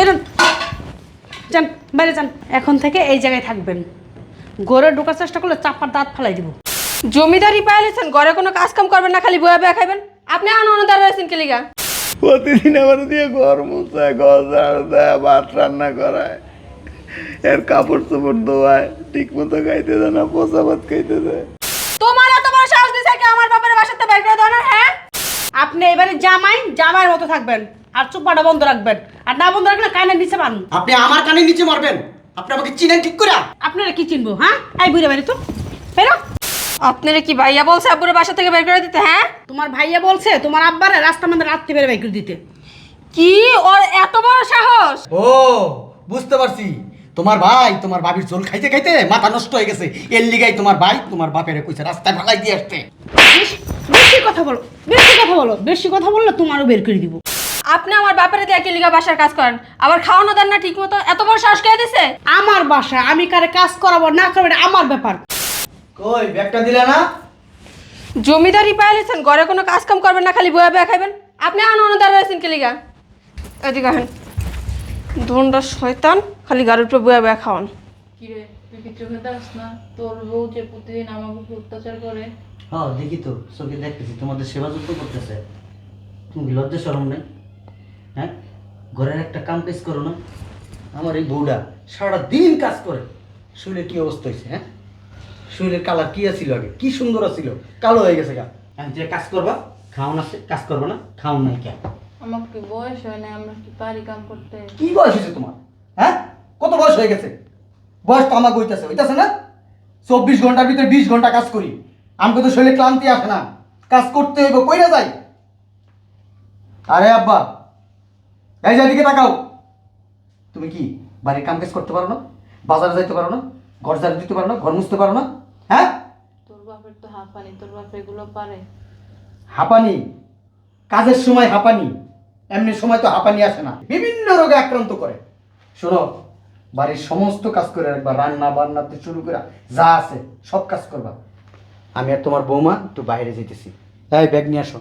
বেরোন। যান বাইরে যান। এখন থেকে এই জায়গায় থাকবেন। গড়ে ঢোকার চেষ্টা করলে চাপার দাঁত ফেলাই দিব। জমিদারি পাইলেছেন ঘরে কোনো কাজ কাম করবেন না খালি বয়া বয়া খাইবেন। আপনি আন অনুদার রয়েছেন কে লিগা? প্রতিদিন আমার দিয়ে ঘর মুছায় ঘর ঝাড় দেয় ভাত রান্না করায়। এর কাপড় চোপড় ধোয়ায় ঠিক মতো খাইতে দেয় না পচা ভাত খাইতে দেয়। তোমার এত বড় সাহস দিছে কি আমার বাপের বাসাতে দাও না হ্যাঁ? আপনি এবারে জামাই জামাইয়ের মতো থাকবেন। আর চুপাটা বন্ধ রাখবেন। আর না বন্ধ রাখলে কানের নিচে পান আপনি আমার কানে নিচে মারবেন। আপনি আমাকে চিনেন ঠিক করে? আপনারা কি চিনবো হ্যাঁ? এই বুড়ে বাড়ি তো। ফেরো আপনারা কি ভাইয়া বলছে আব্বুর বাসা থেকে বের করে দিতে হ্যাঁ? তোমার ভাইয়া বলছে তোমার আব্বারে রাস্তা মধ্যে রাত্রি বের করে দিতে। কি? ওর এত বড় সাহস? ও বুঝতে পারছি। তোমার ভাই তোমার বাবির জল খাইতে খাইতে মাথা নষ্ট হয়ে গেছে। এর লিগাই তোমার ভাই তোমার বাপের কইছে রাস্তায় ফালাই দিয়ে আসতে। বেশি বেশি কথা বলো বেশি কথা বলো বেশি কথা বললে তোমারও বের করে দিব। আপনি আমার বাপের দিয়ে কে লিগা বাসার কাজ করেন। আবার খাওয়ানো দেন না ঠিক মতো এত বড় শ্বাস কে দিছে? আমার বাসা আমি কারে কাজ করাবো না করব এটা আমার ব্যাপার। কই ব্যাগটা দিলে না? জমিদারি পাইলেছেন ঘরে কোনো কাজ কাম করবেন না খালি বয়া বয়া খাইবেন। আপনি আন অনুদার রয়েছেন কে লিগা? এদিকে আহেন। ধনটা শয়তান খালি গাড়ির উপরে বয়া বয়া খাওয়ান। কিরে তুই কি চোখে দেখস না? তোর বউ যে প্রতিদিন আমার উপর অত্যাচার করে। হ্যাঁ দেখি তো চোখে দেখতেছি তোমাদের সেবা যত্ন করতেছে। তুমি লজ্জা সরম নেই? হ্যাঁ? ঘরের একটা কাম কাজ করো না। আমার এই বউটা সারা দিন কাজ করে। শরীরের কি অবস্থা হয়েছে হ্যাঁ? শরীরের কালার কি আছিল আগে? কি সুন্দর আছিল? কালো হয়ে গেছে গা। আমি যে কাজ করবা খাওন আছে কাজ করব না খাওন নাই কেন? আমার কি বয়স হয় না আমরা কি পারি কাম করতে? কি বয়স হয়েছে তোমার? হ্যাঁ? কত বয়স হয়ে গেছে? বয়স তো আমাকে হইতেছে হইতেছে না? চব্বিশ ঘণ্টার ভিতরে বিশ ঘণ্টা কাজ করি। আমাকে তো শরীরে ক্লান্তি আসে না। কাজ করতে হইব কইরা যাই। আরে আব্বা এই যে এদিকে তাকাও। তুমি কি বাড়ির কাম কাজ করতে পারো না? বাজারে যাইতে পারো না? ঘর ঝাড়ু দিতে পারো না? ঘর মুছতে পারো না? হ্যাঁ? তোর বাপের তো হাঁপানি তোর বাপ এগুলো পারে। হাঁপানি? কাজের সময় হাঁপানি। এমনি সময় তো হাঁপানি আসে না। বিভিন্ন রোগে আক্রান্ত করে। শোনো বাড়ির সমস্ত কাজ করে রাখবা রান্না বান্না থেকে শুরু করে যা আছে সব কাজ করবা। আমি আর তোমার বৌমা একটু বাইরে যেতেছি এই ব্যাগ নিয়ে আসো।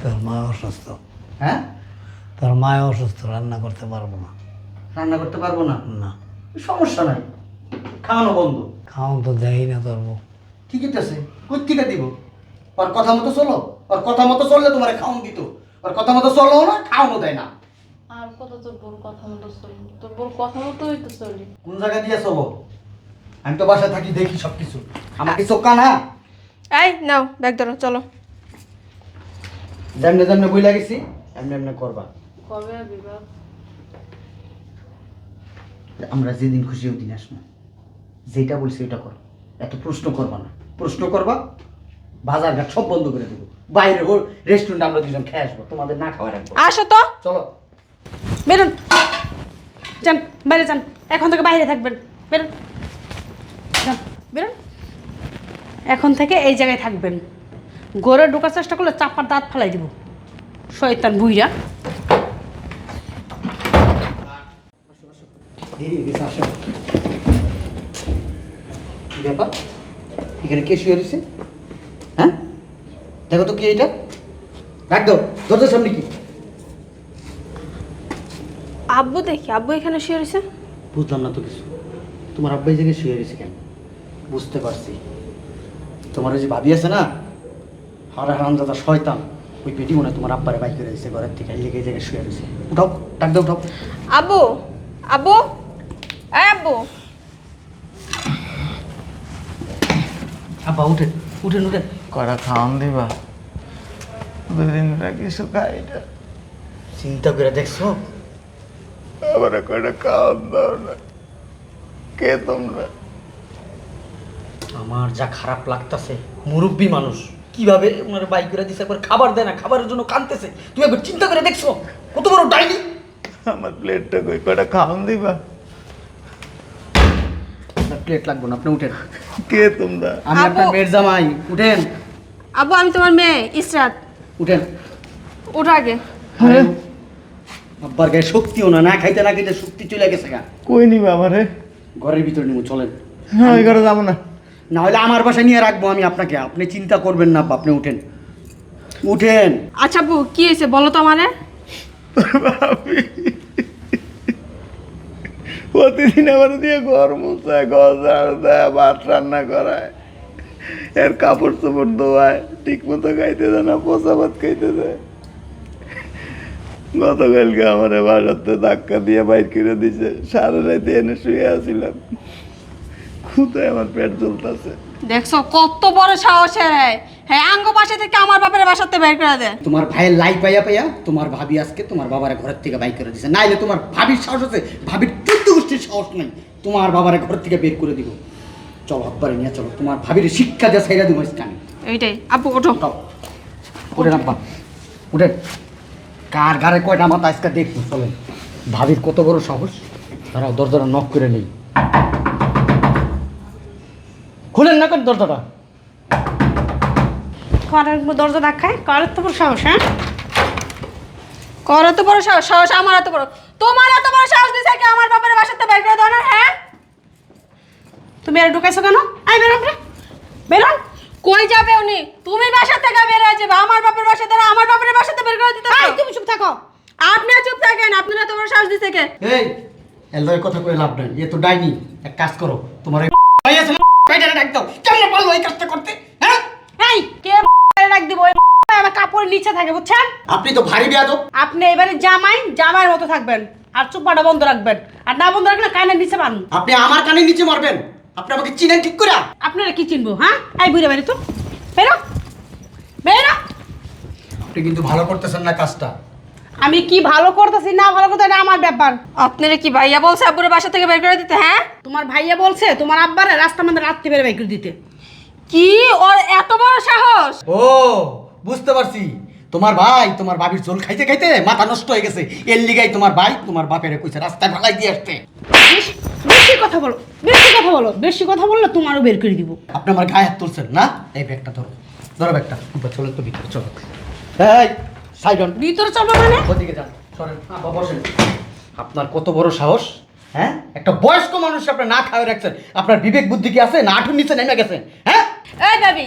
তোর মা অসুস্থ। হ্যাঁ? তোর মা অসুস্থ রান্না করতে পারব না। রান্না করতে পারব না? না। সমস্যা নাই। খাওয়ানো বন্ধ। খাওয়ান তো দেয় না তোর বউ ঠিকই তো আছে। কই থেকে দিব? ওর কথা মতো চলো। ওর কথা মতো চললে তোমার খাওয়ান দিত। ওর কথা মতো চলো না খাওয়ানো দেয় না। আর কত তোর বোর কথা মতো চলি? তোর বোর কথা মতোই তো চলি। কোন জায়গা দিয়ে চলো? আমি তো বাসায় থাকি দেখি সব কিছু আমার কি চোখা না? এই নাও ব্যাগ ধরো চলো। যেমনে যেমনে বই লাগেছি এমনি এমনি করবা। কবে বিবাহ? আমরা যেদিন খুশি ওই দিন আসব। যেটা বলছি ওটা করো। এত প্রশ্ন করবা না। প্রশ্ন করবা বাজার ঘাট সব বন্ধ করে দেবো। বাইরে হোক রেস্টুরেন্টে আমরা দুজন খেয়ে আসব তোমাদের না খাওয়া রাখব। আসো তো। চলো। বেরোন। যান বাইরে যান। এখন থেকে বাইরে থাকবেন। বেরোন। যান বেরোন। এখন থেকে এই জায়গায় থাকবেন। গড়ে ঢোকার চেষ্টা করলে চাপার দাঁত ফেলাই দিব। শয়তান বুইরা দেরি গেছে আসো কি ব্যাপার? এখানে কে শুয়ে রয়েছে? হ্যাঁ? দেখো তো কি এটা? রাখ দাও দরজার সামনে কি? আব্বু দেখি আব্বু এখানে শুয়ে রয়েছে? বুঝলাম না তো কিছু। তোমার আব্বা এই জায়গায় শুয়ে রয়েছে কেন? বুঝতে পারছি। তোমার ওই যে ভাবি আছে না? হারা হারাম দাদা শয়তান। ওই পেটি মনে তোমার আব্বারে বাইক করে দিয়েছে ঘরের থেকে। লেগে জায়গায় শুয়ে রয়েছে। উঠাও ডাক দাও উঠাও। আব্বু আব্বু। এই আব্বু আব্বা উঠেন উঠেন উঠেন কটা খাওয়ান দিবা। দুদিন কিছু খাই না। চিন্তা করে দেখছ? আবার কটা খাওয়ান দাও না। কে তোমরা? আমার যা খারাপ লাগতাছে মুরব্বী মানুষ কীভাবে ওনার বাইক করে দিছে একবার খাবার দেয় না খাবারের জন্য কাঁদতেছে। তুমি একবার চিন্তা করে দেখছ? কত বড় ডাইনি? আমার প্লেটটা কই? কটা খাওয়ান দিবা? প্লেট লাগবে না আপনি উঠেন। কে তোমরা? আমি আপনার। মেয়ের জামাই উঠেন। আব্বু আমি তোমার মেয়ে ইসরাত। উঠেন। ওঠো আগে। আরে, আব্বার গায়ে শক্তিও না না খাইতে না খাইতে শক্তি চলে গেছে গা। কই নিবা আমারে? ঘরের ভিতরে নিব চলেন। হ্যাঁ ঘরে যাব না। না হলে আমার বাসায় নিয়ে রাখব আমি আপনাকে আপনি চিন্তা করবেন না আপনি উঠেন। উঠেন। আচ্ছা আব্বু কি হয়েছে? বলো তো আমারে। প্রতিদিন আমার দিয়ে ঘর মোছায় ঘর ঝাড় দেয় ভাত রান্না করায় এর কাপড় চোপড় ধোয়ায় ঠিক মতো খাইতে দেয় না পচা ভাত খাইতে দেয়। গতকালকে আমার বাসাতে ধাক্কা দিয়ে বাইর করে দিছে সারা রাতে এনে শুয়ে আসছিলাম খুদায় আমার পেট জ্বলতেছে। দেখছ কত বড় সাহসের হ্যাঁ হ্যাঁ আঙ্গ বাসা থেকে আমার বাপের বাসাতে বের করে দেয় তোমার ভাইয়ের লাইফ পাইয়া পাইয়া তোমার ভাবি আজকে তোমার বাবার ঘরের থেকে বাইক করে দিছে। নাইলে তোমার ভাবির সাহস আছে ভাবির গোষ্ঠীর সাহস নাই তোমার বাবার ঘর থেকে বের করে দিব। চলো আব্বারে নিয়ে চলো তোমার ভাবির শিক্ষা দিয়ে সাইরা দিব আমি এইটাই আপু ওঠো। উঠেন আব্বা উঠেন। কার ঘরে কয়টা মাথা আজকে দেখব চলেন। ভাবির কত বড় সাহস? তারা দরজাটা নক করে নেই। খুলেন না কেন দরজাটা? ঘরের দরজা দেখায়। ঘরের তো বড় সাহস হ্যাঁ? কর এত বড় সাহস সাহস আমার এত বড়। তোমার এত বড় সাহস দিছে কি আমার বাপের বাসাতে বের করে দাও হ্যাঁ? তুমি আর ঢুকাইছো কেন? আই বেরোন বেরোন। কই যাবে উনি? তুমি বাসা থেকে বের হয়ে যাবে। আমার বাপের বাসাতে না আমার বাপের বাসাতে বের করে দিতে আই তুমি চুপ থাকো। আপনি চুপ থাকেন আপনারা এত বড় সাহস দিছে কে? এই এলদয়ের কথা কই লাভ নাই। এ তো ডাইনি। এক কাজ করো তোমার এই ভাই আছে না ডাক দাও। কেমনে পারল এই কাজটা করতে? হ্যাঁ? এই কে ডাক দিব আমার কাপড়ের নিচে থাকে বুঝছেন? আপনি তো ভারী বেয়াদব। আপনি এবারে জামাই জামাইয়ের মতো থাকবেন আর চুপাটা বন্ধ রাখবেন আর না বন্ধ রাখলে কানের নিচে পান আপনি আমার কানের নিচে মারবেন। আপনি আমাকে চিনেন ঠিক করে আপনারা কি চিনবো হ্যাঁ? এই বুড়ে বাড়ি তো। বেরো বেরো। আপনি কিন্তু ভালো করতেছেন না কাজটা। আমি কি ভালো করতেছি না ভালো করতে এটা আমার ব্যাপার। আপনারা কি ভাইয়া বলছে আব্বুর বাসা থেকে বের করে দিতে হ্যাঁ? তোমার ভাইয়া বলছে তোমার আব্বারে রাস্তার মধ্যে রাত্রি বেড়ে করে দিতে। কি? ওর এত বড় সাহস? ও বুঝতে পারছি। তোমার ভাই তোমার বাবির জল খাইতে খাইতে মাথা নষ্ট হয়ে গেছে। এর লিগাই তোমার ভাই তোমার বাপের কইছে রাস্তায় ফেলাই দিয়ে আসতে। বেশি- বেশি কথা বলো বেশি কথা বলো বেশি কথা বললে তোমারও বের করে দিব। আপনি আমার গায়ে হাত তুলছেন না? এই ব্যাগটা ধরো ধরো ব্যাগটা। এবার চলো তো ভিতরে চলো। এই সাইডন ভিতরে চলবে মানে? ওদিকে যান সরেন। আব্বা বসেন। আপনার কত বড় সাহস হ্যাঁ? একটা বয়স্ক মানুষ আপনি না খাওয়া রাখছেন। আপনার বিবেক বুদ্ধি কি আছে? না আঠুর নিচে নেমে গেছেন হ্যাঁ? এই বেবি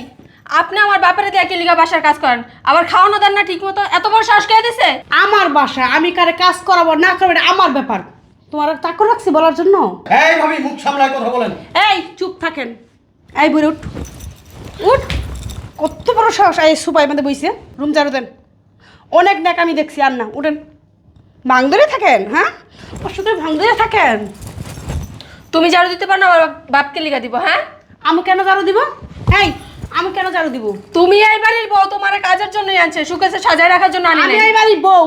আপনি আমার বাপের দিয়ে একই লিগা বাসার কাজ করেন। আবার খাওয়ানো দেন না ঠিক মতো এত বড় সাহস কে দিছে? আমার বাসা আমি কারে কাজ করাবো না করব এটা আমার ব্যাপার। তোমার আর চাকর রাখছি বলার জন্য? এই ভাবি মুখ সামলায় কথা বলেন। এই চুপ থাকেন। এই বুড়ি উঠ। উঠ। কত বড় সাহস। এই সুপাই মধ্যে বইছে। রুম ঝাড়ু দেন। অনেক নাক আমি দেখছি আর না উঠেন। ভাঙদরে থাকেন হ্যাঁ? ওর সাথে ভাঙদরে থাকেন। তুমি ঝাড়ু দিতে পারো না আমার বাপকে লিগা দিব হ্যাঁ? আমি কেন ঝাড়ু দিব? এই আমি কেন ঝাড়ু দিব? তুমি এই বাড়ির বউ তোমার কাজের জন্যই আনছে সুকেছে সাজায় রাখার জন্য আনি আমি নাই। এই বাড়ির বউ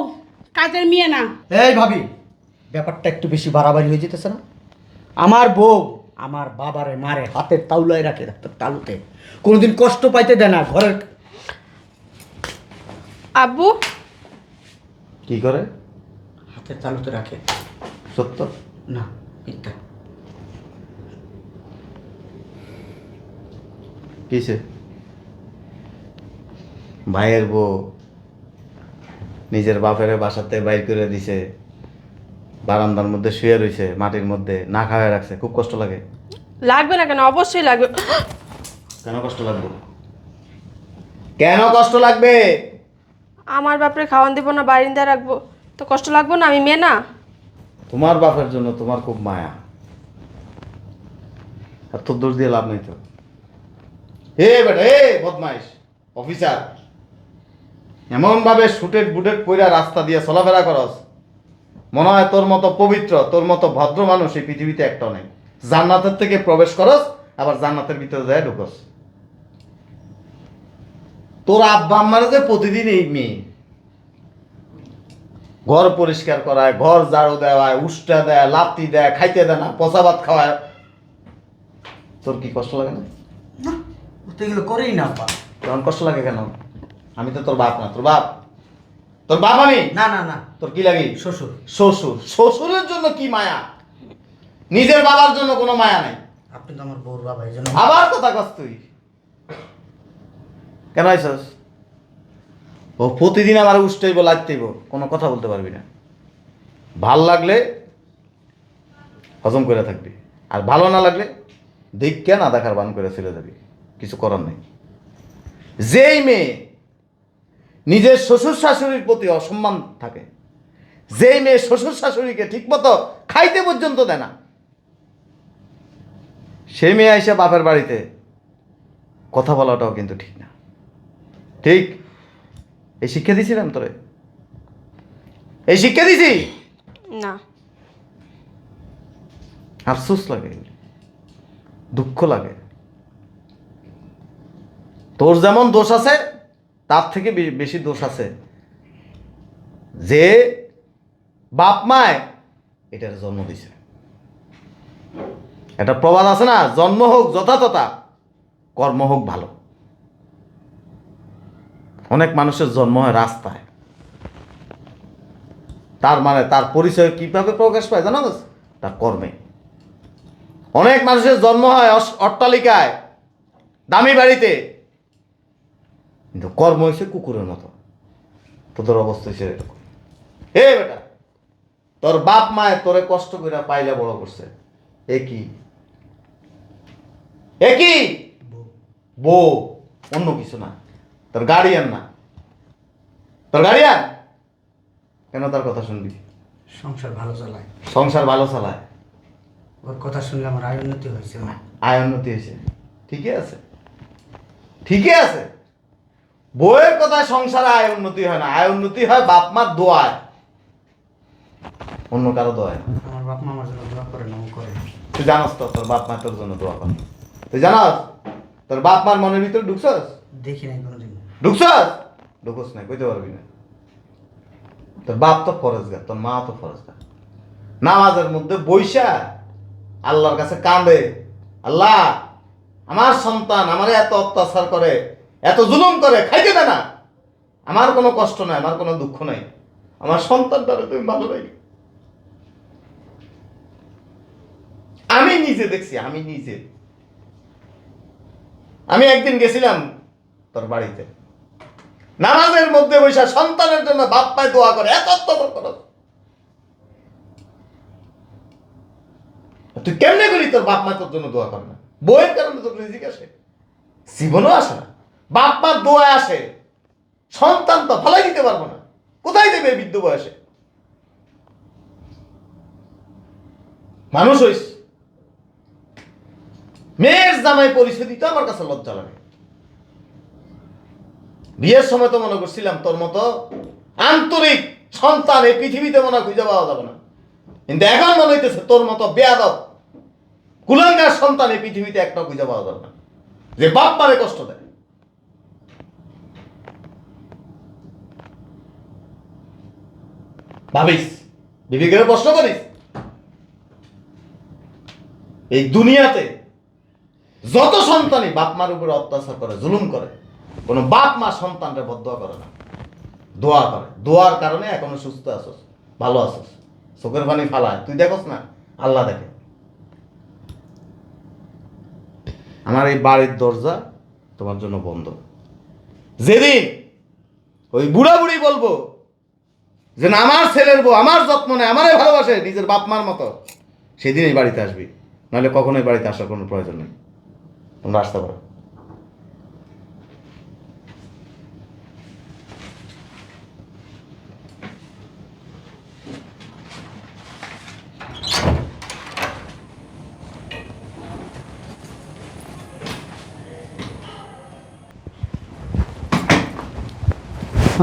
কাজের মেয়ে না। এই ভাবি ব্যাপারটা একটু বেশি বাড়াবাড়ি হয়ে যেতেছে না? আমার বউ আমার বাবারে মারে হাতের তাউলায় রাখে হাতের তালুতে। কোনোদিন কষ্ট পাইতে দেয় না ঘরের আব্বু? কি করে? হাতের তালুতে রাখে। সত্য? না মিথ্যা। কিসে? ভাইয়ের বউ নিজের বাপের বাসাতে বাইর করে দিছে বারান্দার মধ্যে শুয়ে রইছে মাটির মধ্যে না খাওয়ায় রাখছে খুব কষ্ট লাগে। লাগবে না কেন? অবশ্যই লাগবে। কেন কষ্ট লাগবে? কেন কষ্ট লাগবে? আমার বাপরে খাওয়ান দিব না বারিন্দা রাখব। তো কষ্ট লাগবে না? আমি মেয়ে না? তোমার বাপের জন্য তোমার খুব মায়া। আর তোর দোষ দিয়ে লাভ নেই তো। হে বেটা, হে বদমাইশ, অফিসার। এমন ভাবে শুটেড বুটেড পইরা রাস্তা দিয়ে চলাফেরা করস। মনে হয় তোর মতো পবিত্র, তোর মতো ভদ্র মানুষ এই পৃথিবীতে একটাও নেই। জান্নাতের থেকে প্রবেশ করস, আবার জান্নাতের ভিতরে যায় ঢুকস। তোর আব্বা আম্মার যে প্রতিদিন এই মেয়ে। ঘর পরিষ্কার করায়, ঘর ঝাড়ু দেওয়ায়, উষ্টা দেয়, লাত্তি দেয়, খাইতে দেয় না, পচা ভাত খাওয়ায়। তোর কি কষ্ট লাগে না। ও তো এগুলো করেই না আব্বা। তখন কষ্ট লাগে কেন? আমি তো তোর বাপ না। তোর বাপ? তোর বাপ আমি? না না না। তোর কি লাগে? শ্বশুর। শ্বশুর। শ্বশুরের জন্য কি মায়া? নিজের বাবার জন্য কোনো মায়া নাই। আপনি তো আমার বউর বাবা এই জন্য আবার কথা কস তুই। কেন আইসস? ও প্রতিদিন আমার উষ্টাইব লাগতেইব কোনো কথা বলতে পারবি না। ভালো লাগলে হজম করে থাকবি। আর ভালো না লাগলে দেখকে না দেখার বান করে ছেড়ে যাবি। কিছু করার নেই। যেই মেয়ে নিজের শ্বশুর শাশুড়ির প্রতি অসম্মান থাকে যেই মেয়ে শ্বশুর শাশুড়িকে ঠিকমতো খাইতে পর্যন্ত দেয় না সেই মেয়ে আইসা বাপের বাড়িতে কথা বলাটাও কিন্তু ঠিক না। ঠিক? এই শিক্ষা দিছিলাম তোরে? এই শিক্ষা দিছি না। আফসোস লাগে দুঃখ লাগে। তোর যেমন দোষ আছে, তার থেকে বেশি দোষ আছে। যে বাপ মায় এটার জন্ম দিছে। একটা প্রবাদ আছে না? জন্ম হোক যথাযথা, কর্ম হোক ভালো। অনেক মানুষের জন্ম হয় রাস্তায়। তার মানে তার পরিচয় কীভাবে প্রকাশ পায় জানো? তার কর্মে। অনেক মানুষের জন্ম হয় অট্টালিকায়, দামি বাড়িতে। কিন্তু কর্ম হয়েছে কুকুরের মতো। তোদের অবস্থা হয়েছে এরকম। হে বেটা তোর বাপ মায়ে তোরে কষ্ট করে পাইলে বড় করছে। এ কি? এ কি? বউ। অন্য কিছু না। তোর গার্ডিয়ান না। তোর গার্ডিয়ান কেন তার কথা শুনবি? সংসার ভালো চালায়। সংসার ভালো চালায়। ওর কথা শুনলে আমার আয় উন্নতি হয়েছে। আয় উন্নতি হয়েছে। ঠিকই আছে। ঠিকই আছে। বউয়ের কথায় সংসারে আয় উন্নতি হয় না। আয় উন্নতি হয় বাপ মার দোয়ায়। অন্য কারও দোয়ায়। আমার বাপ মা আমার জন্য দোয়া করে না করে। তুই জানাস তো তোর বাপ মা তোর জন্য দোয়া করে। তুই জানাস? তোর বাপ মার মনের ভিতরে ঢুকছস? দেখি নাই কোনোদিন। ঢুকছস? ঢুকস না কইতে পারবি না। তোর বাপ তো ফরজগার তোর মা তো ফরজগার। নামাজের মধ্যে বৈশা আল্লাহর কাছে কাঁদে আল্লাহ আমার সন্তান আমারে এত অত্যাচার করে এত জুলুম করে, খাইতে দেয় না। আমার কোনো কষ্ট নাই, আমার কোনো দুঃখ নাই। আমার সন্তানটারে তুমি ভালো রাখি আমি নিজে দেখছি, আমি নিজে। আমি একদিন গেছিলাম তোর বাড়িতে। নামাজের মধ্যে বৈশা সন্তানের জন্য বাপ দোয়া করে, এত তুই কেমনে করি তোর বাপ মা তোর জন্য দোয়া করে না? বইয়ের কারণে তোর রিজিক আসে? জীবনও আসে না। বাপ মার দোয়া আসে, সন্তান তো ভালাই দিতে পারব না। কোথায় দেবে বৃদ্ধ বয়সে? মানুষ হইস। মেয়ের জামাই পরিচয় দিতে আমার কাছে লজ্জা লাগে। বিয়ের সময় তো মনে করছিলাম, তোর মতো আন্তরিক সন্তান এই পৃথিবীতে মনে খুঁজে পাওয়া যাবে না। কিন্তু এখন মনে হইতেছে তোর মতো বেয়াদব কুলাঙ্গার সন্তান এই পৃথিবীতে একটা খুঁজে পাওয়া যাবে না। যে বাপ মারে কষ্ট দেয়। ভাবিস? বিবেকের প্রশ্ন করিস? এই দুনিয়াতে যত সন্তানই বাপ মার উপরে অত্যাচার করে, জুলুম করে, কোনো বাপ মা সন্তানকে বদয়া করে না। দোয়া করে। দোয়ার কারণে এখনও সুস্থ আছস, ভালো আছস। চোখের পানি ফালায়। তুই দেখোস না? আল্লাহ দেখে। আমার এই বাড়ির দরজা তোমার জন্য বন্ধ। যেদিন ওই বুড়া বুড়ি বলব যে না, আমার ছেলের বউ, আমার যত্ন নেয় আমারে ভালোবাসে, নিজের বাপ মার মতো। সেদিন এই বাড়িতে আসবি। নাহলে কখনোই বাড়িতে আসার কোনো প্রয়োজন নেই। তোমরা আসতে পারো।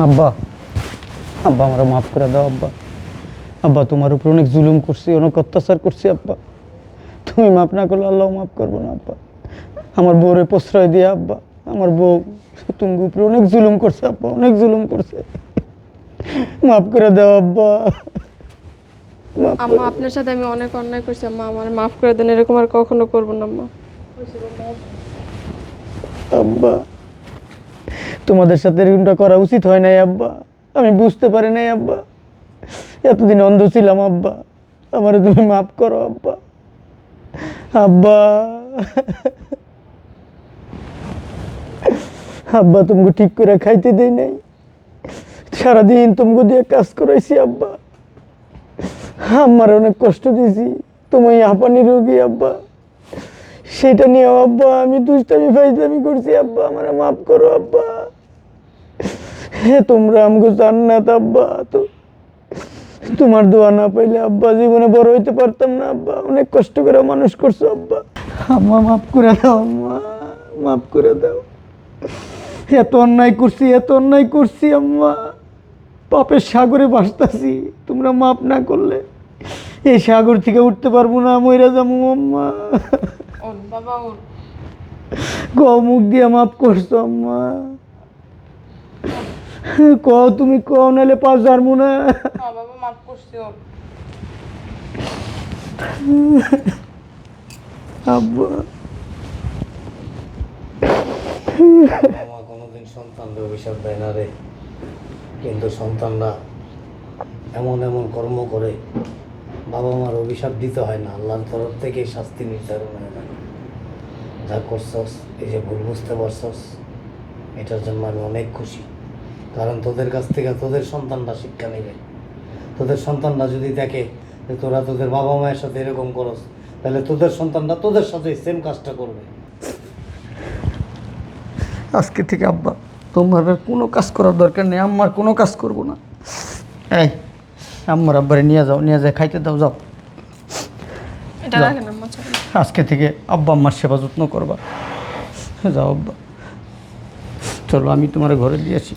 আব্বা। আব্বা আমরা মাফ করে দাও আব্বা। আব্বা তোমার উপর অনেক জুলুম করছি অনেক অত্যাচার করছি আব্বা। তুমি মাফ না করলে আল্লাহ মাফ করব না আব্বা। আমার বউরে প্রশ্রয় দিয়ে আব্বা। আমার বউ তুমি উপরে অনেক জুলুম করছে আব্বা অনেক জুলুম করছে। মাফ করে দাও আব্বা। আম্মা আপনার সাথে আমি অনেক অন্যায় করছি আম্মা। আমার মাফ করে দেন এরকম আর কখনো করব না আম্মা। আব্বা তোমাদের সাথে এরকমটা করা উচিত হয় নাই আব্বা। আমি বুঝতে পারি নাই, আব্বা। এতদিন অন্ধ ছিলাম, আব্বা। আমার তুমি মাফ করো, আব্বা। আব্বা। আব্বা, তোমাকে ঠিক করে খাইতে দেই নাই। সারাদিন তোমাকে দিয়ে কাজ করাইছি, আব্বা। আমার অনেক কষ্ট দিয়েছি। তুমি আপানি রোগী, আব্বা। সেটা নিয়ে আব্বা, আমি দুষ্টামি ফাইজলামি করছি, আব্বা। আমার মাফ করো, আব্বা। হে তোমরা আমাকে জান্নাত আব্বা। তো তোমার দোয়া না পাইলে আব্বা জীবনে বড় হইতে পারতাম না আব্বা। অনেক কষ্ট করে মানুষ করছ আব্বা। আম্মা মাফ করে দাও আম্মা। মাফ করে দাও। এত অন্যায় করছি এত অন্যায় করছি আম্মা। পাপের সাগরে ভাসতাছি তোমরা মাফ না করলে এই সাগর থেকে উঠতে পারব না মইরা যাব আম্মা। বাবা ওর মুখ দিয়ে মাফ করছ আম্মা। ক তুমি ক নাহলে পাঁচ হারবো না। হ্যাঁ বাবা মাফ করছি আব্বা। মা কোনোদিন সন্তানদের অভিশাপ দেয় না রে। কিন্তু সন্তানরা এমন এমন কর্ম করে বাবা মার অভিশাপ দিতে হয় না আল্লাহর তরফ থেকে শাস্তি নির্ধারণ হয় না। যা করছস এই যে ভুল বুঝতে পারছস এটার জন্য আমি অনেক খুশি। কারণ তোদের কাছ থেকে তোদের সন্তানরা শিক্ষা নেবে। তোদের সন্তানরা যদি দেখে যে তোরা তোদের বাবা মায়ের সাথে এরকম করস তাহলে তোদের সন্তানরা তোদের সাথে সেম কাজটা করবে। আজকে থেকে আব্বা তোমার কোনো কাজ করার দরকার নেই আম্মার কোনো কাজ করব না। এই আম্মার আব্বারে নিয়ে যাও নিয়ে যায় খাইতে দাও যাও। এটা রাখেন আজকে থেকে আব্বা আম্মার সেবা যত্ন করবা। যাও আব্বা। চলো আমি তোমার ঘরে দিয়েছি